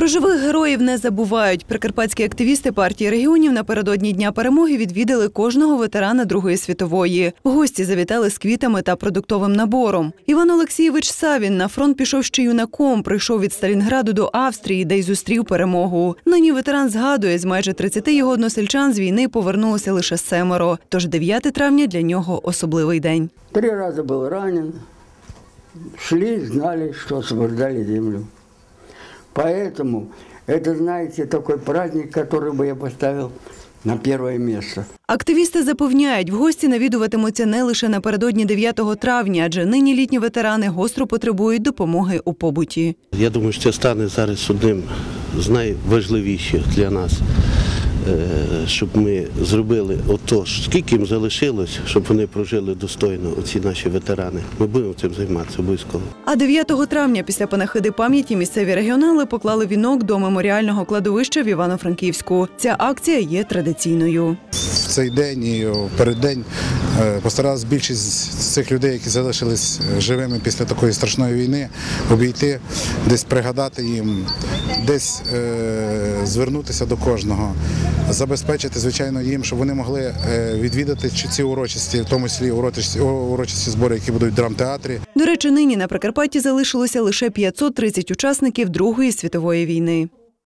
Про живих героїв не забувають. Прикарпатські активісти партії регіонів напередодні дня перемоги відвідали кожного ветерана Другої світової. Гості завітали з квітами та продуктовим набором. Іван Олексійович Савін на фронт пішов ще юнаком. Прийшов від Сталінграду до Австрії, де й зустрів перемогу. Нині ветеран згадує, з майже 30 його односельчан з війни повернулося лише семеро. Тож 9 травня для нього особливий день. Три раза был ранен. Шли, знали, что освобождали землю. Поэтому это, знаете, такой праздник, который бы я поставил на первое место. Активісти запевняють, в гості навідуватимуться не лише напередодні 9 травня, адже нині літні ветерани гостро потребують допомоги у побуті. Я думаю, що це стане зараз одним з найважливіших для нас, е, щоб ми зробили ото, скільки їм залишилось, щоб вони прожили достойно, оці наші ветерани. Ми будемо цим займатися обов'язково. А 9 травня після панахиди пам'яті місцеві регіонали поклали вінок до меморіального кладовища в Івано-Франківську. Ця акція є традиційною. в цей день і в переддень е, постаралась більшість цих людей, які залишились е, живими після такої страшної війни, обійти, десь пригадати їм, десь е, звернутися до кожного, забезпечити, звичайно, їм, щоб вони могли е, відвідати ці урочисті, в тому числі урочисті, урочисті збори, які будуть в драмтеатрі. До речі, нині на Прикарпатті залишилося лише 530 учасників Другої світової війни.